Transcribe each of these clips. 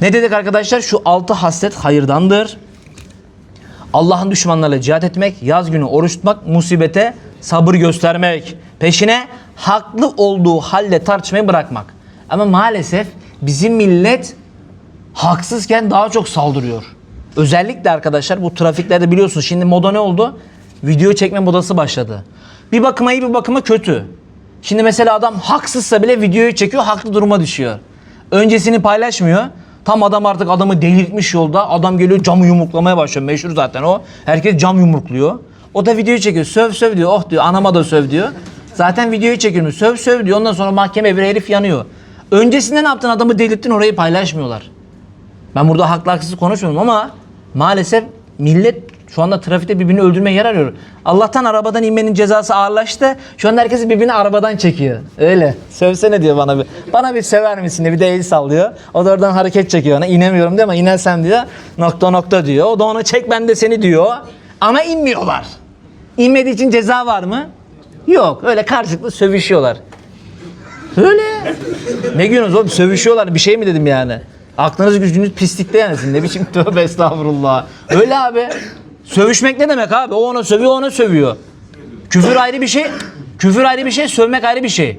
Ne dedik arkadaşlar? Şu altı haslet hayırdandır. Allah'ın düşmanlarıyla cihat etmek, yaz günü oruç tutmak, musibete sabır göstermek, peşine haklı olduğu halde tartışmayı bırakmak. Ama maalesef bizim millet haksızken daha çok saldırıyor. Özellikle arkadaşlar bu trafiklerde biliyorsunuz şimdi moda ne oldu? Video çekme modası başladı. Bir bakıma iyi bir bakıma kötü. Şimdi mesela adam haksızsa bile videoyu çekiyor haklı duruma düşüyor. Öncesini paylaşmıyor. Tam adam artık adamı delirtmiş yolda. Adam geliyor camı yumruklamaya başlıyor. Meşhur zaten o. Herkes cam yumrukluyor. O da videoyu çekiyor. Söv söv diyor. Oh diyor. Anama da söv diyor. Zaten videoyu çekiyor. Söv söv diyor. Ondan sonra mahkeme bir herif yanıyor. Öncesinde ne yaptın? Adamı delirttin orayı paylaşmıyorlar. Ben burada haklı haksız konuşmuyorum ama maalesef millet şu anda trafikte birbirini öldürmeye yer arıyor. Allah'tan arabadan inmenin cezası ağırlaştı. Şu anda herkes birbirini arabadan çekiyor. Öyle. Sövsene diyor bana bir. Bana bir sever misin diye bir de el sallıyor. O da oradan hareket çekiyor ona. İnemiyorum diyor ama inersem diyor. Nokta nokta diyor. O da ona çek ben de seni diyor. Ama inmiyorlar. İnmediği için ceza var mı? Yok. Öyle karşılıklı sövüşüyorlar. Öyle. Ne gülüyorsunuz oğlum? Sövüşüyorlar. Bir şey mi dedim yani? Aklınız gücünüz pislikte yani. Ne biçim tövbe estağfurullah. Öyle abi. Sövüşmek ne demek abi? O ona sövüyor, ona sövüyor. Küfür ayrı bir şey. Küfür ayrı bir şey, sövmek ayrı bir şey.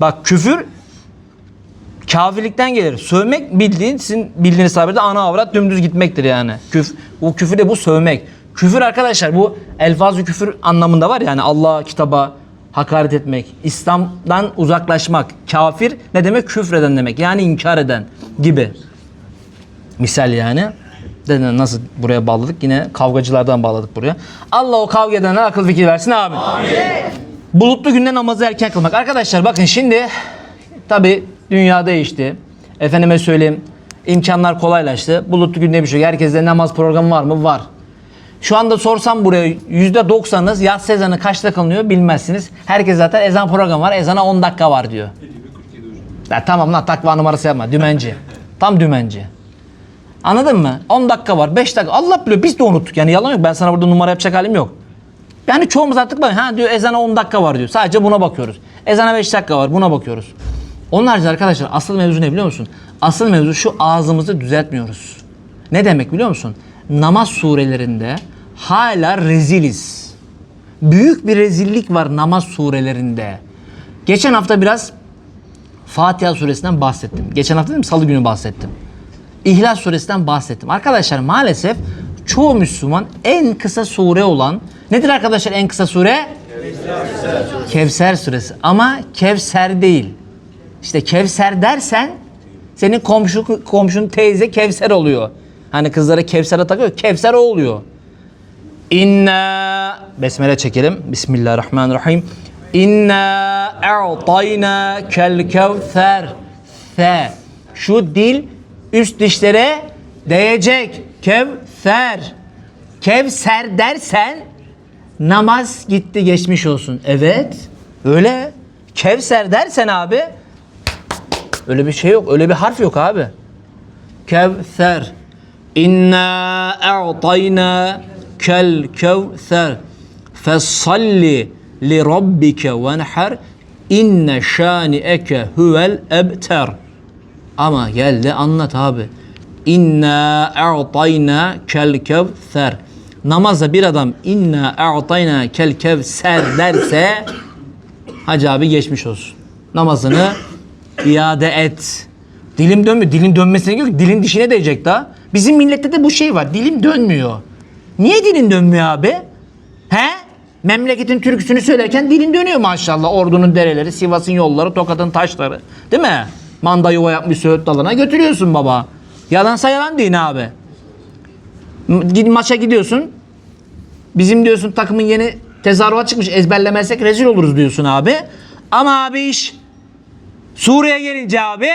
Bak küfür kafirlikten gelir. Sövmek bildiğin sizin bildiğiniz tabirde ana avrat dümdüz gitmektir yani. Küf, o küfür de bu sövmek. Küfür arkadaşlar bu elfazı küfür anlamında var yani Allah kitaba hakaret etmek, İslam'dan uzaklaşmak. Kafir ne demek? Küfreden demek. Yani inkar eden gibi. Misal yani. Nasıl buraya bağladık? Yine kavgacılardan bağladık buraya. Allah o kavga edenlere akıl fikir versin abi. Bulutlu günde namazı erken kılmak. Arkadaşlar bakın şimdi tabi dünya değişti. Efendime söyleyeyim imkanlar kolaylaştı. Bulutlu günde bir şey. yok. Herkeste namaz programı var mı? Var. Şu anda sorsam buraya yüzde doksanınız yaz ezanı kaçta kılınıyor bilmezsiniz. Herkes zaten ezan programı var. Ezana 10 dakika var diyor. Ya tamam lan takva numarası yapma. Dümenci. Tam dümenci. Anladın mı? 10 dakika var, 5 dakika. Allah biliyor biz de unuttuk. Yani yalan yok. Ben sana burada numara yapacak halim yok. Yani çoğumuz artık bak ha diyor ezana 10 dakika var diyor. Sadece buna bakıyoruz. Ezana 5 dakika var buna bakıyoruz. Onun haricinde arkadaşlar asıl mevzu ne biliyor musun? Asıl mevzu şu ağzımızı düzeltmiyoruz. Ne demek biliyor musun? Namaz surelerinde hala reziliz. Büyük bir rezillik var namaz surelerinde. Geçen hafta biraz Fatiha suresinden bahsettim. Geçen hafta dedim salı günü bahsettim. İhlas suresinden bahsettim. Arkadaşlar maalesef çoğu Müslüman en kısa sure olan nedir arkadaşlar en kısa sure? Kevser suresi. Ama Kevser değil. İşte Kevser dersen senin komşu komşun teyze Kevser oluyor. Hani kızlara Kevser'e takıyor. Kevser o oluyor. İnna Besmele çekelim. Bismillahirrahmanirrahim. İnna a'tayna kel kevser. Fe. Şu dil üst dişlere değecek. Kevser. Kevser dersen namaz gitti geçmiş olsun. Evet. Öyle. Kevser dersen abi öyle bir şey yok. Öyle bir harf yok abi. Kevser. İnna a'tayna kel kevser. Fesalli li rabbike venher. İnne şani'eke huvel ebter. Ama gel de anlat abi. İnna a'tayna kel kevser. Namazda bir adam inna a'tayna kel kevser derse Hacı abi geçmiş olsun. Namazını iade et. Dilim dönmüyor. Dilim dönmesine gerek yok. Dilin dişine değecek daha. Bizim millette de bu şey var. Dilim dönmüyor. Niye dilin dönmüyor abi? He? Memleketin türküsünü söylerken dilin dönüyor maşallah. Ordunun dereleri, Sivas'ın yolları, Tokat'ın taşları. Değil mi? Manda yuva yapmış Söğüt dalına götürüyorsun baba. Yalansa yalan değil abi. Gid- Maça gidiyorsun. Bizim diyorsun takımın yeni tezahürat çıkmış ezberlemezsek rezil oluruz diyorsun abi. Ama abi iş Suriye gelince abi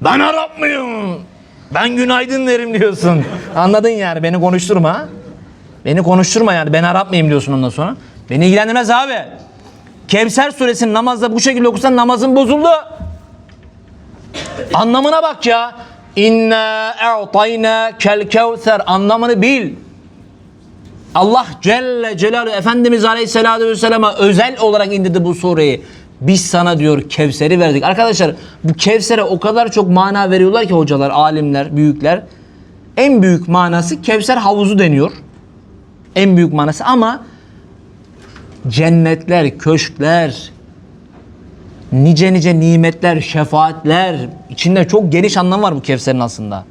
ben Arap mıyım? Ben günaydın derim diyorsun. Anladın yani beni konuşturma. Beni konuşturma yani ben Arap mıyım diyorsun ondan sonra. Beni ilgilendirmez abi. Kevser suresini namazda bu şekilde okursan namazın bozuldu. Anlamına bak ya. İnna a'tayna kel kevser anlamını bil. Allah Celle Celaluhu Efendimiz Aleyhisselatü Vesselam'a özel olarak indirdi bu sureyi. Biz sana diyor Kevser'i verdik. Arkadaşlar bu Kevser'e o kadar çok mana veriyorlar ki hocalar, alimler, büyükler. En büyük manası Kevser havuzu deniyor. En büyük manası ama cennetler, köşkler, nice nice nimetler, şefaatler içinde çok geniş anlam var bu Kevser'in aslında.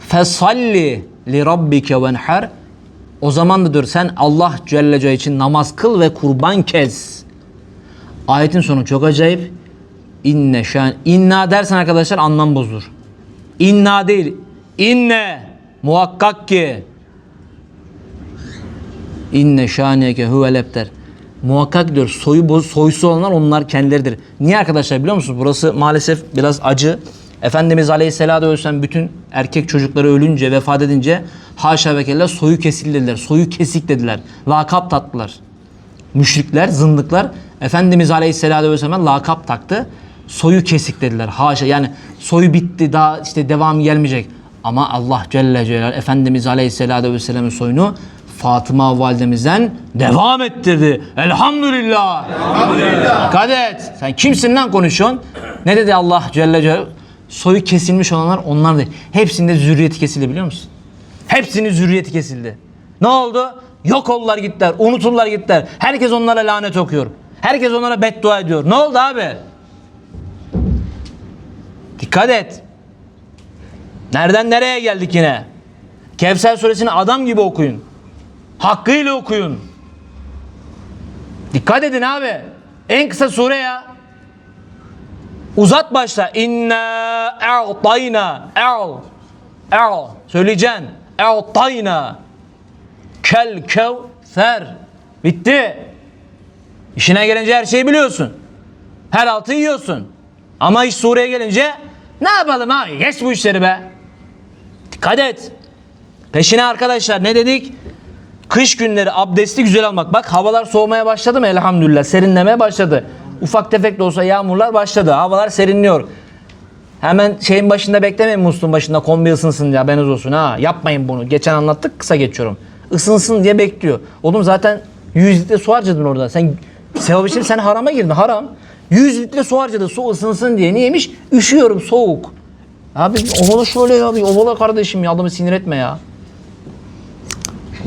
Fesalli li rabbike venher o zaman da diyor sen Allah Celle Celaluhu için namaz kıl ve kurban kes. Ayetin sonu çok acayip. İnne şan inna dersen arkadaşlar anlam bozulur. İnna değil. İnne muhakkak ki İnne şaniyeke huvel ebter. Muhakkak diyor soyu boz, soysu olanlar onlar kendileridir. Niye arkadaşlar biliyor musunuz? Burası maalesef biraz acı. Efendimiz Aleyhisselatü Vesselam bütün erkek çocukları ölünce, vefat edince haşa ve kella soyu kesildi dediler. Soyu kesik dediler. Lakap tattılar. Müşrikler, zındıklar Efendimiz Aleyhisselatü Vesselam'a lakap taktı. Soyu kesik dediler. Haşa yani soyu bitti daha işte devam gelmeyecek. Ama Allah Celle Celaluhu Efendimiz Aleyhisselatü Vesselam'ın soyunu Fatıma validemizden devam ettirdi. Elhamdülillah. Elhamdülillah. Dikkat et. Sen kimsin lan konuşuyorsun? Ne dedi Allah Celle Celaluhu? Soyu kesilmiş olanlar onlar değil. Hepsinde zürriyeti kesildi biliyor musun? Hepsinin zürriyeti kesildi. Ne oldu? Yok oldular gittiler. Unutuldular gittiler. Herkes onlara lanet okuyor. Herkes onlara beddua ediyor. Ne oldu abi? Dikkat et. Nereden nereye geldik yine? Kevser suresini adam gibi okuyun. Hakkıyla okuyun. Dikkat edin abi. En kısa sure ya. Uzat başla. İnna e'tayna. E'l. E'l. Söyleyeceksin. E'tayna. Kel kevser. Bitti. İşine gelince her şeyi biliyorsun. Her altı yiyorsun. Ama iş sureye gelince ne yapalım abi? Geç bu işleri be. Dikkat et. Peşine arkadaşlar ne dedik? Kış günleri abdesti güzel almak. Bak havalar soğumaya başladı mı elhamdülillah. Serinlemeye başladı. Ufak tefek de olsa yağmurlar başladı. Havalar serinliyor. Hemen şeyin başında beklemeyin musluğun başında kombi ısınsın ya haberiniz olsun ha. Yapmayın bunu. Geçen anlattık kısa geçiyorum. Isınsın diye bekliyor. Oğlum zaten 100 litre su harcadın orada. Sen sevap için sen harama girdin haram. 100 litre su harcadı su ısınsın diye. Niyeymiş? Üşüyorum soğuk. Abi ovala şöyle ya. Ovala kardeşim ya adamı sinir etme ya.